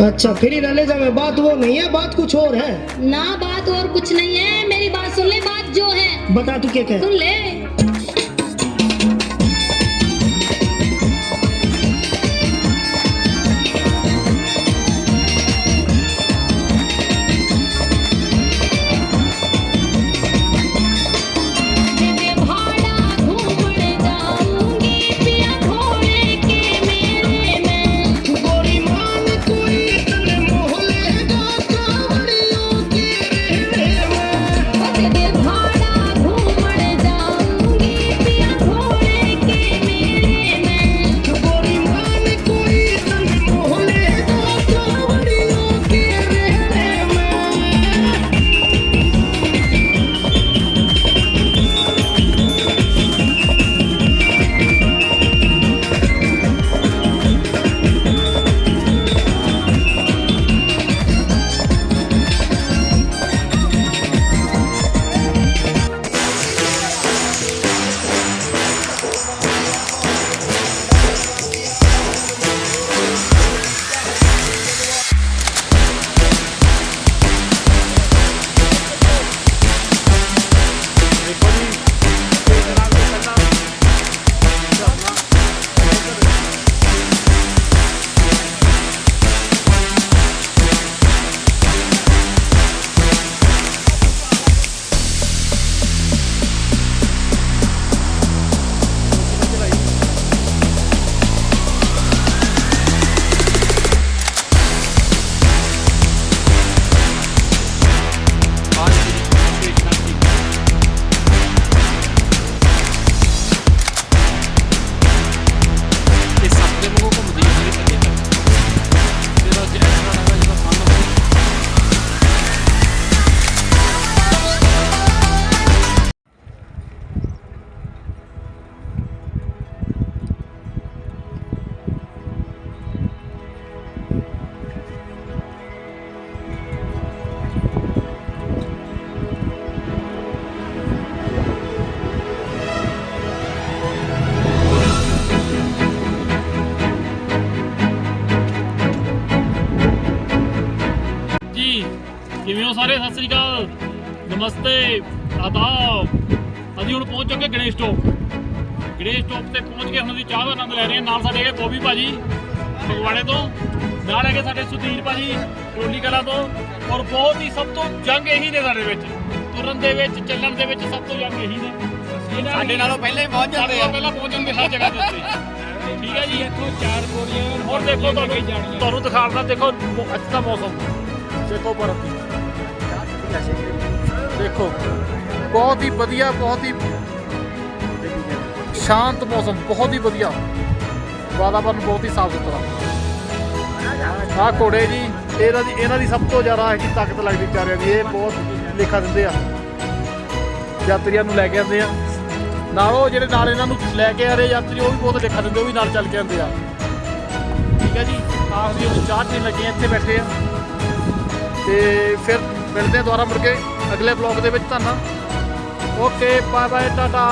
अच्छा फिर ही रले जावे बात वो नहीं है बात कुछ और है ना बात और कुछ नहीं है मेरी बात सुन ले बात जो है बता तू क्या कह सुन ले ਸਾਰੇ ਸਤਿ ਸ੍ਰੀ ਅਕਾਲ। ਨਮਸਤੇ ਆਦਾਬ। ਅਸੀਂ ਹੁਣ ਪਹੁੰਚ ਚੁੱਕੇ ਗਣੇਸ਼ ਚੌਕ। ਗਣੇਸ਼ ਚੌਕ ਤੇ ਪਹੁੰਚ ਕੇ ਹੁਣ ਅਸੀਂ ਚਾਹ ਦਾ ਆਨੰਦ ਲੈ ਰਹੇ ਹਾਂ। ਨਾਲ ਸਾਡੇ ਹੈਗੇ ਬੋਬੀ ਭਾਜੀ ਫਗਵਾੜੇ ਤੋਂ। ਨਾਲ ਹੈਗੇ ਸਾਡੇ ਸੁਧੀਰ ਭਾਜੀ ਟੋਲੀ ਕਲਾ ਤੋਂ। ਔਰ ਬਹੁਤ ਹੀ ਸਭ ਤੋਂ ਜੰਗ ਇਹੀ ਨੇ ਸਾਡੇ ਵਿੱਚ। ਤੁਰਨ ਦੇ ਵਿੱਚ ਚੱਲਣ ਦੇ ਵਿੱਚ ਸਭ ਤੋਂ ਜੰਗ ਇਹੀ ਨੇ। ਸਾਡੇ ਨਾਲੋਂ ਪਹਿਲਾਂ ਹੀ ਪਹੁੰਚ ਸਾਡੇ ਜਾਂਦੇ ਆ। ਪਹਿਲਾਂ ਪਹੁੰਚ ਜਾਂਦੇ ਹਰ ਜਗ੍ਹਾ ਦੇ ਉੱਤੇ। ਠੀਕ ਹੈ ਜੀ ਇੱਥੋਂ ਚਾਰ ਗੋਲੀਆਂ ਹੁਣ ਦੇਖੋ ਤੁਹਾਨੂੰ ਤੁਹਾਨੂੰ ਦਿਖਾਉਣਾ ਦੇਖੋ ਮੌ- ਅੱਜ ਦਾ ਮੌਸਮ। ਦੇਖੋ ਬਰਫ ਦੀ ਦੇਖੋ, ਬਹੁਤ ਹੀ ਵਧੀਆ, ਬਹੁਤ ਹੀ ਸ਼ਾਂਤ ਮੌਸਮ, ਬਹੁਤ ਹੀ ਵਧੀਆ। ਵਾਤਾਵਰਨ ਬਹੁਤ ਹੀ ਸਾਫ਼ ਸੁਥਰਾ। ਆਹ ਘੋੜੇ ਜੀ, ਇਹਨਾਂ ਦੀ ਇਹਨਾਂ ਦੀ ਸਭ ਤੋਂ ਜ਼ਿਆਦਾ ਹੈਗੀ ਤਾਕਤ ਲੱਗਦੀ ਵਿਚਾਰਿਆਂ ਦੀ, ਇਹ ਬਹੁਤ ਲੇਖਾ ਦਿੰਦੇ ਆ। ਯਾਤਰੀਆਂ ਨੂੰ ਲੈ ਕੇ ਆਉਂਦੇ ਆ। ਨਾਲ ਉਹ ਜਿਹੜੇ ਨਾਲ ਇਹਨਾਂ ਨੂੰ ਲੈ ਕੇ ਆ ਰਹੇ ਯਾਤਰੀ, ਉਹ ਵੀ ਬਹੁਤ ਲੇਖਾ ਦਿੰਦੇ, ਉਹ ਵੀ ਨਾਲ ਚੱਲ ਕੇ ਆਉਂਦੇ ਆ। ਠੀਕ ਹੈ ਜੀ ਆਪ ਜੀ ਹੁਣ ਚਾਹ ਪੀਣ ਲੱਗੇ ਇੱਥੇ ਬੈਠੇ ਆ। ਤੇ ਫਿਰ ਮਿਲਦੇ ਆ ਦੁਬਾਰਾ ਮੁੜ ਕੇ ਅਗਲੇ ਬਲੌਗ ਦੇ ਵਿੱਚ। ਤੁਹਾਨੂੰ ਓਕੇ ਬਾਏ ਬਾਏ ਟਾਟਾ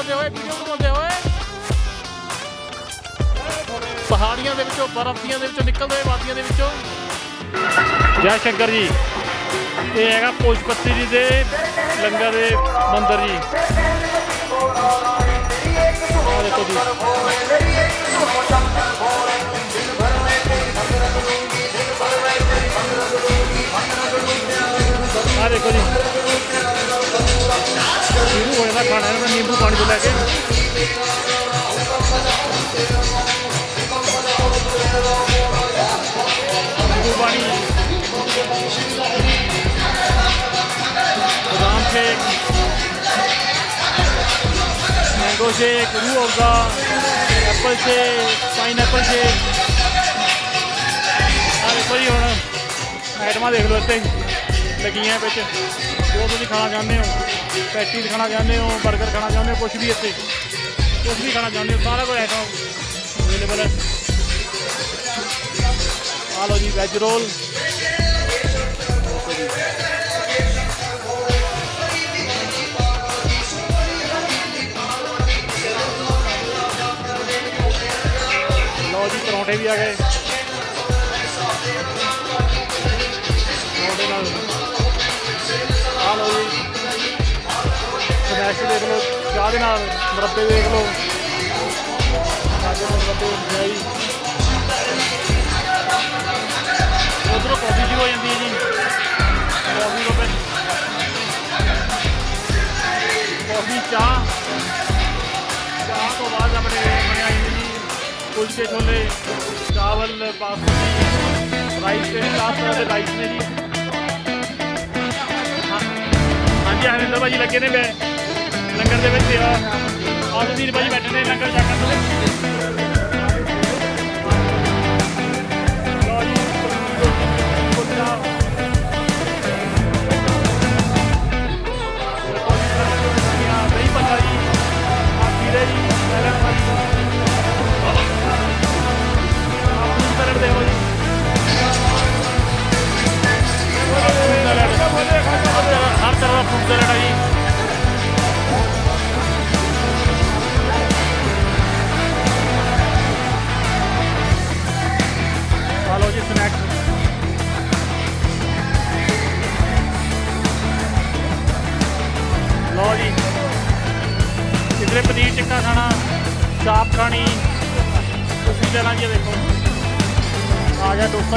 ਪਹਾੜੀ ਵਾਦੀਆਂ ਦੇ ਵਿੱਚੋਂ ਬਰਫ਼ ਦੇ ਵਿੱਚੋਂ ਨਿਕਲਦੇ ਹੋਏ ਵਾਦੀਆਂ ਦੇ ਵਿੱਚੋਂ। ਜੈ ਸ਼ੰਕਰ ਜੀ। ਇਹ ਹੈਗਾ ਪੁਸ਼ਪਤੀ ਜੀ ਦੇ ਲੰਗਰ ਦੇ ਮੰਦਿਰ ਜੀ। ਦੇਖੋ ਜੀ। ਆਹ ਦੇਖੋ ਜੀ। ਹੋ ਜਾਂਦਾ ਖਾਣਾ ਇਹਨਾਂ ਦਾ ਨਿੰਬੂ ਪਾਣੀ ਤੋਂ ਲੈ ਕੇ। ਨਿੰਬੂ ਪਾਣੀ। ਬਦਾਮ shake mango shake Rooh Afza apple shake pineapple shake ਆਹ ਦੇਖੋ ਜੀ ਹੁਣ ਆਈਟਮਾਂ ਦੇਖ ਲਓ ਇੱਥੇ, ਲੱਗੀਆਂ ਵਿੱਚ। ਜੋ ਤੁਸੀਂ ਖਾਣਾ ਚਾਹੁੰਦੇ ਹੋ, ਪੈਟੀ ਖਾਣਾ ਚਾਹੁੰਦੇ ਹੋ 버ਗਰ ਖਾਣਾ ਚਾਹੁੰਦੇ ਹੋ ਕੁਝ ਵੀ ਇੱਥੇ ਕੁਝ ਵੀ ਖਾਣਾ ਚਾਹੁੰਦੇ ਹੋ, ਸਾਰਾ ਕੁਝ ਆਈਟਮ ਅਵੇਲੇਬਲ ਹੈ। ਆ ਲਓ ਜੀ ਵੈਜ ਰੋਲ ਲਓ ਜੀ, ਪਰੌਂਠੇ ਵੀ ਆ ਗਏ। ਸਮੈਸ਼ ਦੇਖ ਲਓ, ਚਾਹ ਦੇ ਨਾਲ ਮਰੱਬੇ ਦੇਖ ਲਓ। ਗਾਜਰ ਦੇ ਮੁਰੱਬੇ ਮਠਿਆਈ ਉਧਰੋਂ ਕਾਫੀ ਸ਼ੁਰੂ ਹੋ ਜਾਂਦੀ ਹੈ ਜੀ। ਕਾਫੀ ਰੁਪਏ ਕਾਫੀ ਚਾਹ। ਚਾਹ ਤੋਂ ਬਾਅਦ ਆਪਣੇ ਬਣਾਈ ਜੀ, ਕੁਲਚੇ ਛੋਲੇ, ਚਾਵਲ, ਬਾਸਮਤੀ ਰਾਈਸ ਤੇ ਚਾਰ ਤਰ੍ਹਾਂ ਦੇ ਰਾਈਸ ਨੇ ਜੀ। ਹਾਂਜੀ, ਹਰਿੰਦਰ ਭਾਜੀ ਲੱਗੇ ਨੇ ਬੈ। ਲੰਗਰ ਦੇ ਵਿੱਚ ਆ। ਆਹ ਤੁਸੀਂ ਭਾਜੀ ਬੈਠੇ ਨੇ ਲੰਗਰ ਛਕਣ ਨੂੰ ਲਓ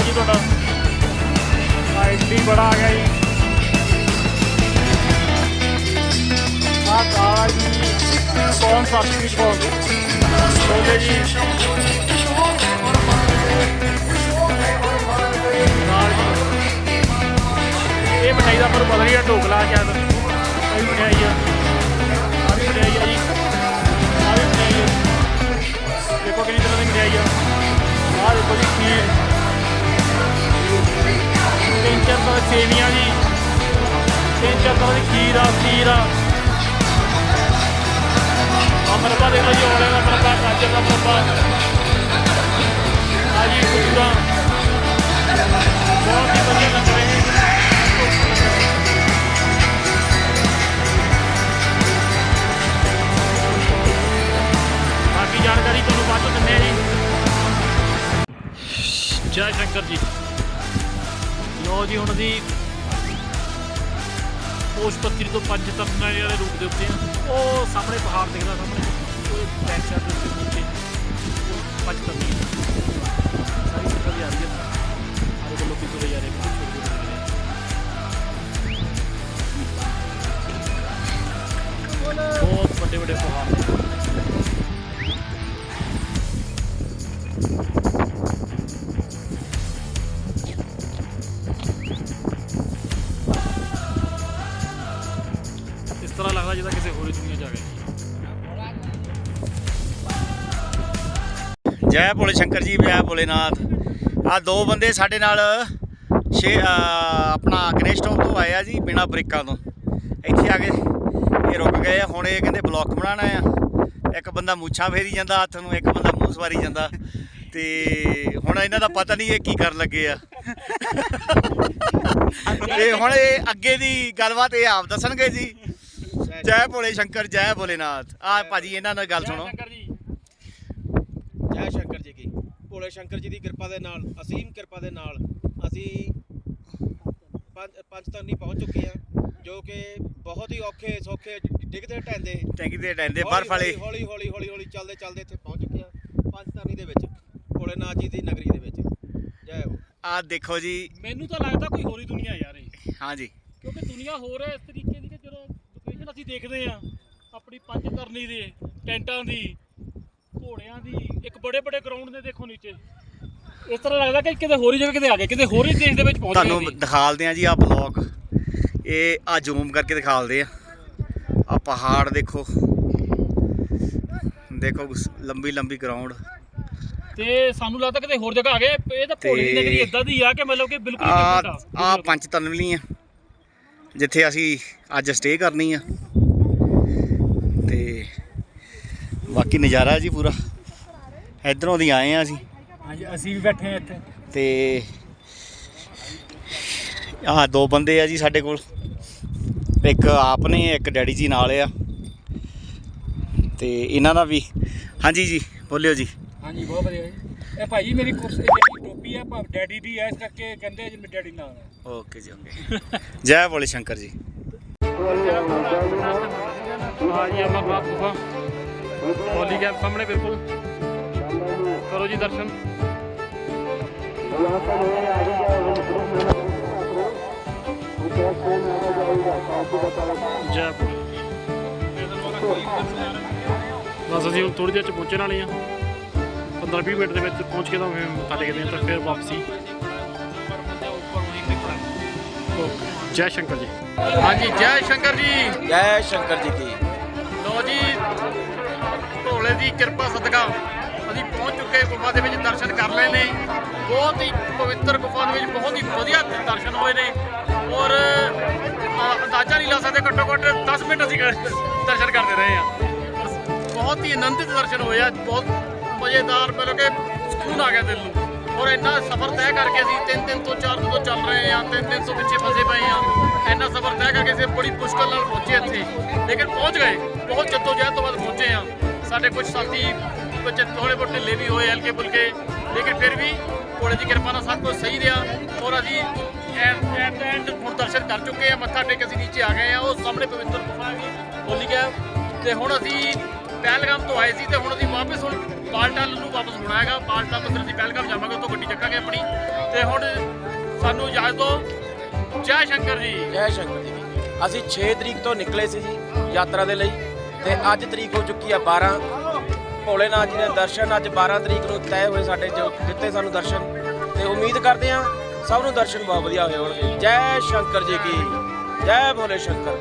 ਜੀ ਤੁਹਾਡਾ। ਆ ਵੀ ਬੜਾ ਆ ਗਿਆ ਜੀ। ਆ ਦਾਲ ਜੀ, ਕੌਣ ਸਾਥੀ ਕੌਣ? ਛੋਲੇ ਜੀ। ਜੀ। ਇਹ ਮਠਾਈ ਦਾ ਪਰ ਪਤਾ ਨਹੀਂ ਆ, ਢੋਕਲਾ ਸ਼ਾਇਦ। ਇਹ ਵੀ ਮਠਾਈ ਆ। ਆ ਵੀ ਮਠਾਈ ਆ ਜੀ। ਆ ਵੀ ਮਠਾਈ ਆ। ਦੇਖੋ ਕਿੰਨੀ ਤਰ੍ਹਾਂ ਦੀ ਮਠਾਈ ਆ। ਆ ਦੇਖੋ ਜੀ, ਖੀਰ। ਚਾਰ ਤਰ੍ਹਾਂ ਦੀ ਖੀਰ ਆ ਖੀਰ ਦਾ ਮਰਬਾ ਗਾਜਰ ਦਾ ਮਰਬਾ ਆ ਜੀ ਬਹੁਤ ਹੀ ਵਧੀਆ ਲੱਗ ਰਹੇ ਬਾਕੀ ਜਾਣਕਾਰੀ ਤੁਹਾਨੂੰ ਬਾਅਦ ਚੋਂ ਦਿੰਦੇ ਜੀ। ਜੈ ਸ਼ੰਕਰ ਜੀ। ਲੋ ਜੀ, ਹੁਣ ਦੀ ਪੋਸ਼ ਪੱਤਰੀ ਤੋਂ ਪੰਜ ਤੱਤਾਂ ਦੇ ਰੂਪ ਦੇ ਉੱਤੇ ਆ ਉਹ ਸਾਹਮਣੇ ਪਹਾੜ ਦਿਖਦਾ ਸਾਹਮਣੇ? ਉਹ ਬੈਕ ਸਾਈਡ ਦੇ ਉੱਤੇ ਨੀਚੇ ਪੰਜ ਤੱਤਾਂ ਸਾਰੀ ਸੰਗਤ ਜਾ ਰਹੀ ਹੈ। ਆਲੇ ਕੋਲ ਲੋਕੀ ਤੁਰੇ ਜਾ ਰਹੇ ਬਹੁਤ ਵੱਡੇ ਵੱਡੇ ਪਹਾੜ ਜੈ ਭੋਲੇ ਸ਼ੰਕਰ ਜੀ ਜੈ ਭੋਲੇਨਾਥ। ਆ ਦੋ ਬੰਦੇ ਸਾਡੇ ਨਾਲ ਛੇ ਆਪਣਾ ਗਣੇਸ਼ ਟੌਪ ਤੋਂ ਆਏ ਆ ਜੀ ਬਿਨਾ ਬ੍ਰੇਕਾਂ ਤੋਂ। ਇੱਥੇ ਆ ਕੇ ਇਹ ਰੁਕ ਗਏ ਆ। ਹੁਣ ਇਹ ਕਹਿੰਦੇ ਬਲੌਕ ਬਣਾਉਣਾ ਆ। ਇੱਕ ਬੰਦਾ ਮੁੱਛਾਂ ਫੇਰੀ ਜਾਂਦਾ ਹੱਥ ਨੂੰ ਇੱਕ ਬੰਦਾ ਮੂੰਹ ਸਵਾਰੀ ਜਾਂਦਾ। ਤੇ ਹੁਣ ਇਹਨਾਂ ਦਾ ਪਤਾ ਨਹੀਂ ਇਹ ਕੀ ਕਰਨ ਲੱਗੇ ਆ। ਤੇ ਹੁਣ ਇਹ ਅੱਗੇ ਦੀ ਗੱਲਬਾਤ ਇਹ ਆਪ ਦੱਸਣਗੇ ਜੀ। ਜੈ ਭੋਲੇ ਸ਼ੰਕਰ ਜੈ ਭੋਲੇਨਾਥ। ਆ ਭਾਜੀ ਇਹਨਾਂ ਨਾਲ ਗੱਲ ਸੁਣੋ ਸ਼ੰਕਰ ਜੀ ਜੈ ਸ਼ੰਕਰ ਜੀ ਕੀ ਭੋਲੇ ਸ਼ੰਕਰ ਜੀ ਦੀ ਕਿਰਪਾ ਦੇ ਨਾਲ ਅਸੀਮ ਕਿਰਪਾ ਦੇ ਨਾਲ ਅਸੀਂ ਪੰਜ ਪੰਜਤਰਨੀ ਪਹੁੰਚ ਚੁੱਕੇ ਹਾਂ ਜੋ ਕਿ ਬਹੁਤ ਹੀ ਔਖੇ ਸੌਖੇ ਡਿੱਗਦੇ ਟੈਂਕੀ ਤੇ ਡੈਂਦੇ ਬਰਫ ਵਾਲੇ। ਹੌਲੀ ਹੌਲੀ ਹੌਲੀ ਹੌਲੀ ਚੱਲਦੇ ਚੱਲਦੇ ਇੱਥੇ ਪਹੁੰਚ ਚੁੱਕੇ ਹਾਂ ਪੰਜਤਰਨੀ ਦੇ ਵਿੱਚ ਭੋਲੇਨਾਥ ਜੀ ਦੀ ਨਗਰੀ ਦੇ ਵਿੱਚ। ਜੈ ਹੋ। ਆ ਦੇਖੋ ਜੀ। ਮੈਨੂੰ ਤਾਂ ਲੱਗਦਾ ਕੋਈ ਹੋਰੀ ਦੁਨੀਆ ਯਾਰ ਇਹ। ਹਾਂਜੀ ਕਿਉਂਕਿ ਦੁਨੀਆ ਹੋਰ ਹੈ ਇਸ ਤਰੀਕੇ ਦੀ ਕਿ ਜਦੋਂ ਲੋਕੇਸ਼ਨ ਅਸੀਂ ਦੇਖਦੇ ਆ ਆਪਣੀ ਪੰਜ ਕਰਨੀ ਦੇ ਟੈਂਟਾਂ ਦੀ ਘੋੜਿਆਂ ਦੀ ਇੱਕ ਬੜੇ ਬੜੇ ਗਰਾਊਂਡ ਨੇ ਦੇਖੋ ਨੀਚੇ। ਇਸ ਤਰ੍ਹਾਂ ਲੱਗਦਾ ਕਿ ਕਿਤੇ ਹੋਰ ਹੀ ਜਗ੍ਹਾ ਕਿਤੇ ਆ ਗਏ ਕਿਤੇ ਹੋਰ ਹੀ ਦੇਸ਼ ਦੇ ਵਿੱਚ ਪਹੁੰਚ ਗਏ ਤੁਹਾਨੂੰ ਦਿਖਾਲਦੇ ਆ ਜੀ ਆ ਬਲੌਕ ਇਹ ਆ ਜ਼ੂਮ ਕਰਕੇ ਦਿਖਾਲਦੇ ਆ। ਆ ਪਹਾੜ ਦੇਖੋ। ਦੇਖੋ ਲੰਬੀ ਲੰਬੀ ਗਰਾਊਂਡ ਤੇ ਸਾਨੂੰ ਲੱਗਦਾ ਕਿਤੇ ਹੋਰ ਜਗ੍ਹਾ ਆ ਗਏ। ਇਹ ਤਾਂ ਭੋਲੇ ਦੀ ਨਗਰੀ ਇਦਾਂ ਦੀ ਆ ਕਿ ਮਤਲਬ ਕਿ ਬਿਲਕੁਲ ਆ। ਆ ਪੰਜ ਤਨਵਲੀ ਆ ਜਿੱਥੇ ਅਸੀਂ ਅੱਜ ਸਟੇ ਕਰਨੀ ਆ ਤੇ ਬਾਕੀ ਨਜ਼ਾਰਾ ਜੀ ਪੂਰਾ। ਇਧਰੋਂ ਦੀ ਆਏ ਆ ਅਸੀਂ। ਹਾਂਜੀ ਅਸੀਂ ਵੀ ਬੈਠੇ ਆ ਇੱਥੇ। ਤੇ ਆਹ ਦੋ ਬੰਦੇ ਆ ਜੀ ਸਾਡੇ ਕੋਲ। ਇੱਕ ਆਪ ਨੇ ਇੱਕ ਡੈਡੀ ਜੀ ਨਾਲ ਆ। ਤੇ ਇਹਨਾਂ ਦਾ ਵੀ। ਹਾਂਜੀ ਜੀ ਬੋਲਿਓ ਜੀ। ਹਾਂਜੀ ਬਹੁਤ ਵਧੀਆ ਜੀ। ਇਹ ਭਾਈ ਮੇਰੀ ਕੁਰਸੀ ਜਿਹੜੀ ਟੋਪੀ ਆ ਭਾਵ ਡੈਡੀ ਦੀ ਐ ਇਸ ਕਰਕੇ ਕਹਿੰਦੇ ਜੀ ਮੇਰੇ ਡੈਡੀ ਨਾਲ ਆ। ਓਕੇ ਜੀ ਓਕੇ। ਜੈ ਬੋਲੇ ਸ਼ੰਕਰ ਜੀ। ਹਾਂ ਜੀ। ਅਮਰਨਾਥ ਗੁਫਾ ਹੋਲੀ ਕੈਂਪ ਸਾਹਮਣੇ ਬਿਲਕੁਲ। ਕਰੋ ਜੀ ਦਰਸ਼ਨ। ਜੈ ਭੋਲੇ। ਬਸ ਅਸੀਂ ਹੁਣ ਥੋੜੀ ਦੇਰ ਚ ਪਹੁੰਚਣ ਵਾਲੇ ਆ 15-20 ਮਿੰਟ ਦੇ ਵਿੱਚ ਪਹੁੰਚ ਕੇ ਤਾਂ ਫਿਰ ਮੱਥਾ ਟੇਕਦੇ ਹਾਂ ਤਾਂ ਫਿਰ ਵਾਪਸੀ। ਜੈ ਸ਼ੰਕਰ ਜੀ। ਹਾਂਜੀ ਜੈ ਸ਼ੰਕਰ ਜੀ। ਜੈ ਸ਼ੰਕਰ ਜੀ ਕੀ। ਲੋ ਜੀ ਭੋਲੇ ਦੀ ਕਿਰਪਾ ਸਦਕਾ ਅਸੀਂ ਪਹੁੰਚ ਚੁੱਕੇ ਗੁਫਾ ਦੇ ਵਿੱਚ, ਦਰਸ਼ਨ ਕਰ ਲਏ ਨੇ। ਬਹੁਤ ਹੀ ਪਵਿੱਤਰ ਗੁਫਾ ਦੇ ਵਿੱਚ, ਬਹੁਤ ਹੀ ਵਧੀਆ ਦਰਸ਼ਨ ਹੋਏ ਨੇ। ਔਰ ਅੰਦਾਜ਼ਾ ਨਹੀਂ ਲਾ ਸਕਦੇ ਘੱਟੋ ਘੱਟ 10 ਮਿੰਟ ਅਸੀਂ ਦਰਸ਼ਨ ਕਰਦੇ ਰਹੇ ਆ ਬਹੁਤ ਹੀ ਆਨੰਦਿਤ ਦਰਸ਼ਨ ਹੋਏ ਆ। ਬਹੁਤ ਮਜ਼ੇਦਾਰ, ਮਤਲਬ ਕਿ ਸਕੂਨ ਆ ਗਿਆ ਦਿਲ ਨੂੰ। ਔਰ ਇੰਨਾ ਸਫ਼ਰ ਤੈਅ ਕਰਕੇ ਅਸੀਂ ਤਿੰਨ ਦਿਨ ਤੋਂ ਚਾਰ ਦਿਨ ਤੋਂ ਚੱਲ ਰਹੇ ਆ ਤਿੰਨ ਦਿਨ ਤੋਂ ਪਿੱਛੇ ਫਸੇ ਪਏ ਆ ਇੰਨਾ ਸਫ਼ਰ ਤੈਅ ਕਰਕੇ ਅਸੀਂ ਬੜੀ ਮੁਸ਼ਕਲ ਨਾਲ ਪਹੁੰਚੇ ਇੱਥੇ। ਲੇਕਿਨ ਪਹੁੰਚ ਗਏ। ਬਹੁਤ ਜੱਦੋ ਜਹਿਦ ਤੋਂ ਬਾਅਦ ਪਹੁੰਚੇ ਆ ਸਾਡੇ ਕੁਝ ਸਾਥੀ ਕੁਝ ਥੋੜੇ ਬਹੁਤ ਢਿੱਲੇ ਵੀ ਹੋਏ ਹਲਕੇ ਫੁਲਕੇ, ਲੇਕਿਨ ਫਿਰ ਵੀ ਕੋਲੇ ਦੀ ਕਿਰਪਾ ਨਾਲ ਸਭ ਕੁਝ ਸਹੀ ਰਿਹਾ ਔਰ ਅਸੀਂ ਐਟ ਐਟ ਐਂਡ ਹੁਣ ਦਰਸ਼ਨ ਕਰ ਚੁੱਕੇ ਆ ਮੱਥਾ ਟੇਕ ਅਸੀਂ ਨੀਚੇ ਆ ਗਏ ਆ ਉਹ ਸਾਹਮਣੇ ਪਵਿੱਤਰ ਗੁਫਾ ਹੈਗੀ ਬੋਲੀ ਗਿਆ ਤੇ ਹੁਣ ਅਸੀਂ ਪਹਿਲਗਾਮ ਤੋਂ ਆਏ ਸੀ ਤੇ ਹੁਣ ਅਸੀਂ ਵਾਪਸ ਹੁਣ ਬਾਲਟਾਲ ਨੂੰ ਵਾਪਸ ਹੋਣਾ ਹੈਗਾ ਬਾਲਟਾਲ ਤੋਂ ਫਿਰ ਅਸੀਂ ਪਹਿਲਗਾਮ ਜਾਵਾਂਗੇ, ਉੱਥੋਂ ਗੱਡੀ ਚੱਕਾਂਗੇ ਆਪਣੀ ਤੇ ਹੁਣ ਸਾਨੂੰ ਇਜਾਜ਼ਤ ਦਿਓ। ਜੈ ਸ਼ੰਕਰ ਜੀ। ਜੈ ਸ਼ੰਕਰ ਜੀ। ਅਸੀਂ 6 ਤਰੀਕ ਤੋਂ ਨਿਕਲੇ ਸੀ ਜੀ ਯਾਤਰਾ ਦੇ ਲਈ। ਤੇ ਅੱਜ ਤਰੀਕ ਹੋ ਚੁੱਕੀ ਆ 12 ਭੋਲੇਨਾਥ ਜੀ ਦੇ ਦਰਸ਼ਨ ਅੱਜ 12 ਤਰੀਕ ਨੂੰ ਤੈਅ ਹੋਏ ਸਾਡੇ ਜੋ ਦਿੱਤੇ ਸਾਨੂੰ ਦਰਸ਼ਨ। ਤੇ ਉਮੀਦ ਕਰਦੇ ਹਾਂ ਸਭ ਨੂੰ ਦਰਸ਼ਨ ਬਹੁਤ ਵਧੀਆ ਹੋਏ ਹੋਣਗੇ। ਜੈ ਸ਼ੰਕਰ ਜੀ ਕੀ। ਜੈ ਭੋਲੇ ਸ਼ੰਕਰ।